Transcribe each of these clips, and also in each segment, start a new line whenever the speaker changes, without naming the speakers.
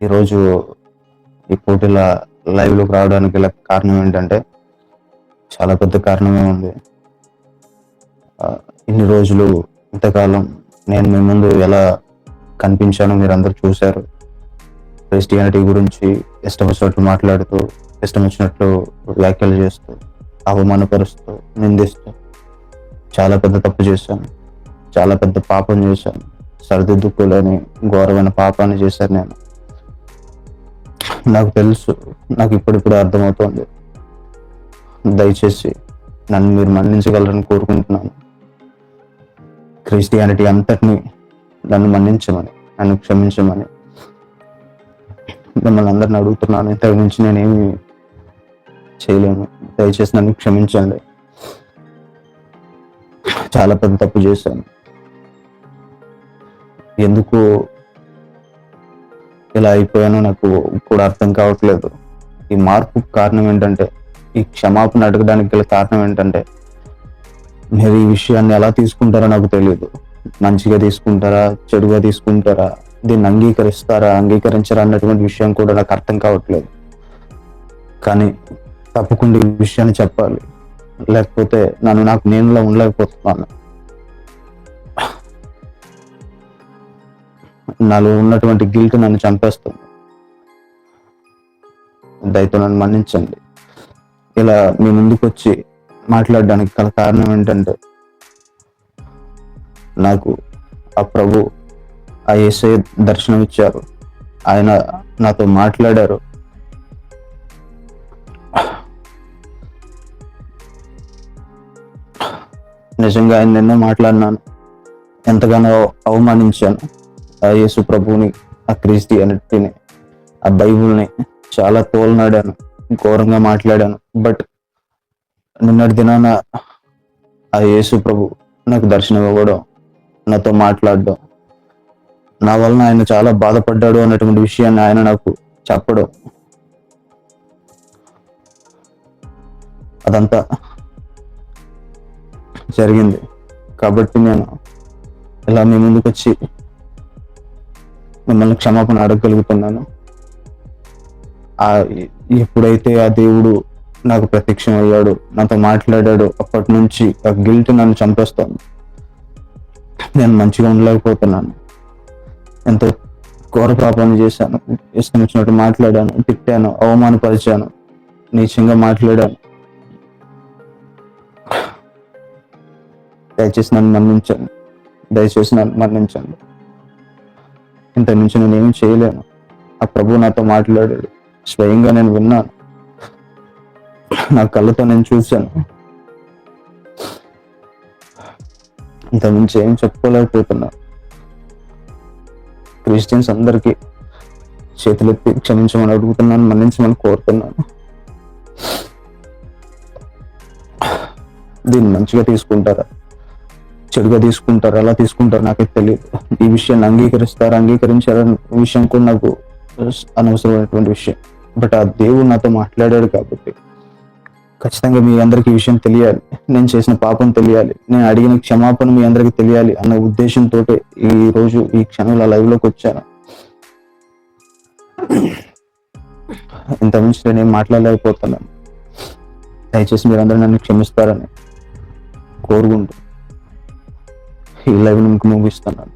ఈరోజు ఈ పోటీల లైవ్లోకి రావడానికి గల కారణం ఏంటంటే చాలా పెద్ద కారణమే ఉంది. ఇన్ని రోజులు ఇంతకాలం నేను మీ ముందు ఎలా కనిపించానో మీరు అందరు చూశారు. క్రిస్టియానిటీ గురించి ఇష్టం వచ్చినట్లు మాట్లాడుతూ ఇష్టం వచ్చినట్లు వ్యాఖ్యలు చేస్తూ అవమానపరుస్తూ నిందిస్తూ చాలా పెద్ద తప్పు చేశాను. చాలా పెద్ద పాపం చేశాను. సరిదిద్దుకోలేని ఘోరమైన పాపాన్ని చేశాను నేను. నాకు తెలుసు. నాకు ఇప్పుడిప్పుడు అర్థమవుతోంది. దయచేసి నన్ను మీరు మన్నించగలరని కోరుకుంటున్నాను. క్రిస్టియానిటీ అంతటిని నన్ను మన్నించమని నన్ను క్షమించమని మిమ్మల్ని అందరిని అడుగుతున్నాను. ఇంతకు మించి నేనేమి చేయలేను. దయచేసి నన్ను క్షమించండి. చాలా పెద్ద తప్పు చేశాను. ఎందుకు ఇలా అయిపోయానో నాకు కూడా అర్థం కావట్లేదు. ఈ మార్పు కారణం ఏంటంటే ఈ క్షమాపణ అడగడానికి గల కారణం ఏంటంటే మీరు ఈ విషయాన్ని ఎలా తీసుకుంటారో నాకు తెలియదు. మంచిగా తీసుకుంటారా చెడుగా తీసుకుంటారా దీన్ని అంగీకరిస్తారా అంగీకరించారా అన్నటువంటి విషయం కూడా నాకు అర్థం కావట్లేదు. కానీ తప్పకుండా ఈ విషయాన్ని చెప్పాలి. లేకపోతే నన్ను నాకు నేనులా ఉండలేకపోతున్నాను. నాలో ఉన్నటువంటి గిల్ట్ నన్ను చంపేస్తుంది. దయతో నన్ను మన్నించండి. ఇలా మీ ముందుకు వచ్చి మాట్లాడడానికి గల కారణం ఏంటంటే నాకు ఆ ప్రభు ఆ ఏసై దర్శనం ఇచ్చారు. ఆయన నాతో మాట్లాడారు. నిజంగా ఆయన నిన్నే మాట్లాడినాను. ఎంతగానో అవమానించాను. ఆ యేసు ప్రభుని ఆ క్రిస్టియానిటీని ఆ బైబుల్ని చాలా తోలనాడాను ఘోరంగా మాట్లాడాను. బట్ నిన్నటి దినాన ఆ యేసు ప్రభు నాకు దర్శనం ఇవ్వడం నాతో మాట్లాడడం నా వలన ఆయన చాలా బాధపడ్డాడు అన్నటువంటి విషయాన్ని ఆయన నాకు చెప్పడం అదంతా జరిగింది. కాబట్టి నేను ఇలా మీ ముందుకు వచ్చి మిమ్మల్ని క్షమాపణ అడగగలుగుతున్నాను. ఆ ఎప్పుడైతే ఆ దేవుడు నాకు ప్రత్యక్షం అయ్యాడు నాతో మాట్లాడాడు అప్పటి నుంచి ఆ గిల్ట్ నన్ను చంపేస్తాను నేను మంచిగా ఉండలేకపోతున్నాను. ఎంతో ఘోర పాపాన్ని చేశాను. ఇష్టం వచ్చినట్టు మాట్లాడాను తిట్టాను అవమానపరిచాను నీచంగా మాట్లాడాను. దయచేసి నన్ను మన్నించండి. దయచేసి నన్ను మన్నించండి. ఇంత నుంచి నేను ఏం చేయలేను. ఆ ప్రభు నాతో మాట్లాడాడు. స్వయంగా నేను విన్నాను. నా కళ్ళతో నేను చూశాను. ఇంత మించి ఏం చెప్పుకోలేకపోతున్నా. క్రిస్టియన్స్ అందరికీ చేతులెత్తి క్షమించమని అడుగుతున్నాను మన్నించమని కోరుతున్నాను. దీన్ని మంచిగా తీసుకుంటారా? చెడుగా తీసుకుంటారు ఎలా తీసుకుంటారు నాకైతే తెలియదు ఈ విషయాన్ని అంగీకరిస్తారు అంగీకరించారని విషయం కూడా నాకు అనవసరమైనటువంటి విషయం. బట్ ఆ దేవుడు నాతో మాట్లాడాడు కాబట్టి ఖచ్చితంగా మీ అందరికీ విషయం తెలియాలి. నేను చేసిన పాపం తెలియాలి. నేను అడిగిన క్షమాపణ మీ అందరికీ తెలియాలి అన్న ఉద్దేశంతో ఈ రోజు ఈ క్షణంలో లైవ్లోకి వచ్చాను. ఇంత మించి నేనేం మాట్లాడలేకపోతున్నాను. దయచేసి మీరందరూ నన్ను క్షమిస్తారని కోరుకుంటున్నాను ఈ లైవ్ మీకు ముగిస్తున్నాను.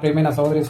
ప్రియమైన సోదరి